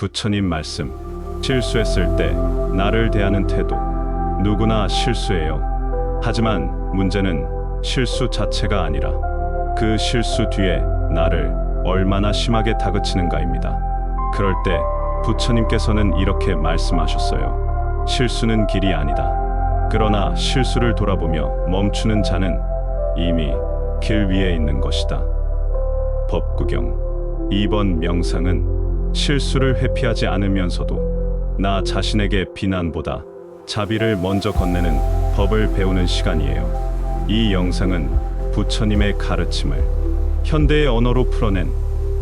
부처님 말씀. 실수했을 때 나를 대하는 태도. 누구나 실수해요. 하지만 문제는 실수 자체가 아니라 그 실수 뒤에 나를 얼마나 심하게 다그치는가입니다. 그럴 때 부처님께서는 이렇게 말씀하셨어요. 실수는 길이 아니다. 그러나 실수를 돌아보며 멈추는 자는 이미 길 위에 있는 것이다. 법구경 2번 명상은 실수를 회피하지 않으면서도 나 자신에게 비난보다 자비를 먼저 건네는 법을 배우는 시간이에요. 이 영상은 부처님의 가르침을 현대의 언어로 풀어낸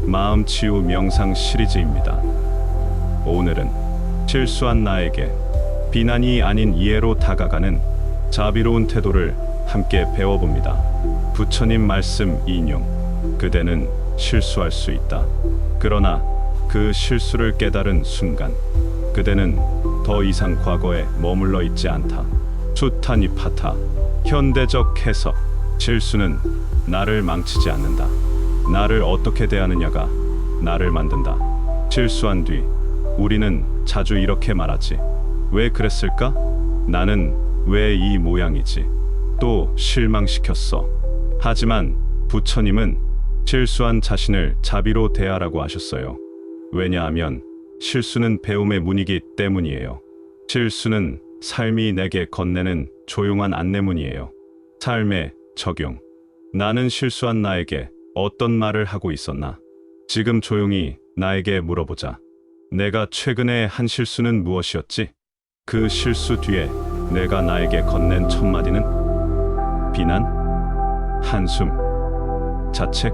마음 치유 명상 시리즈입니다. 오늘은 실수한 나에게 비난이 아닌 이해로 다가가는 자비로운 태도를 함께 배워봅니다. 부처님 말씀 인용. 그대는 실수할 수 있다. 그러나 그 실수를 깨달은 순간 그대는 더 이상 과거에 머물러 있지 않다. 수타니 파타 현대적 해석 실수는 나를 망치지 않는다. 나를 어떻게 대하느냐가 나를 만든다. 실수한 뒤 우리는 자주 이렇게 말하지. 왜 그랬을까? 나는 왜 이 모양이지? 또 실망시켰어. 하지만 부처님은 실수한 자신을 자비로 대하라고 하셨어요. 왜냐하면 실수는 배움의 문이기 때문이에요. 실수는 삶이 내게 건네는 조용한 안내문이에요. 삶의 적용. 나는 실수한 나에게 어떤 말을 하고 있었나? 지금 조용히 나에게 물어보자. 내가 최근에 한 실수는 무엇이었지? 그 실수 뒤에 내가 나에게 건넨 첫 마디는 비난, 한숨, 자책.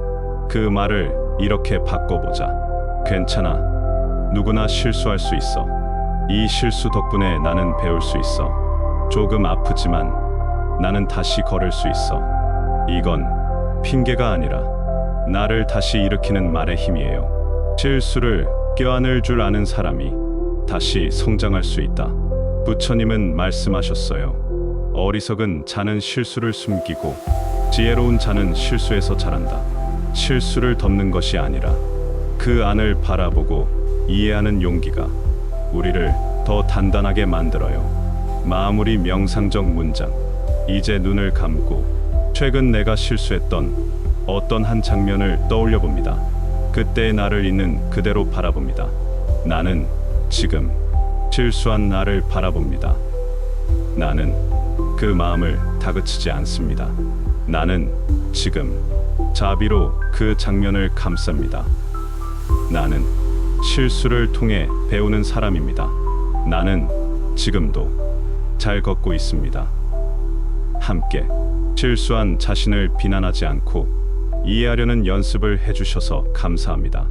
그 말을 이렇게 바꿔보자. 괜찮아. 누구나 실수할 수 있어. 이 실수 덕분에 나는 배울 수 있어. 조금 아프지만 나는 다시 걸을 수 있어. 이건 핑계가 아니라 나를 다시 일으키는 말의 힘이에요. 실수를 껴안을 줄 아는 사람이 다시 성장할 수 있다. 부처님은 말씀하셨어요. 어리석은 자는 실수를 숨기고 지혜로운 자는 실수에서 자란다. 실수를 덮는 것이 아니라 그 안을 바라보고 이해하는 용기가 우리를 더 단단하게 만들어요. 마무리 명상적 문장. 이제 눈을 감고 최근 내가 실수했던 어떤 한 장면을 떠올려 봅니다. 그때의 나를 있는 그대로 바라봅니다. 나는 지금 실수한 나를 바라봅니다. 나는 그 마음을 다그치지 않습니다. 나는 지금 자비로 그 장면을 감쌉니다. 나는 실수를 통해 배우는 사람입니다. 나는 지금도 잘 걷고 있습니다. 함께 실수한 자신을 비난하지 않고 이해하려는 연습을 해주셔서 감사합니다.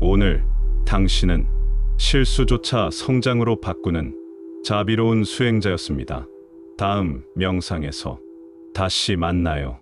오늘 당신은 실수조차 성장으로 바꾸는 자비로운 수행자였습니다. 다음 명상에서 다시 만나요.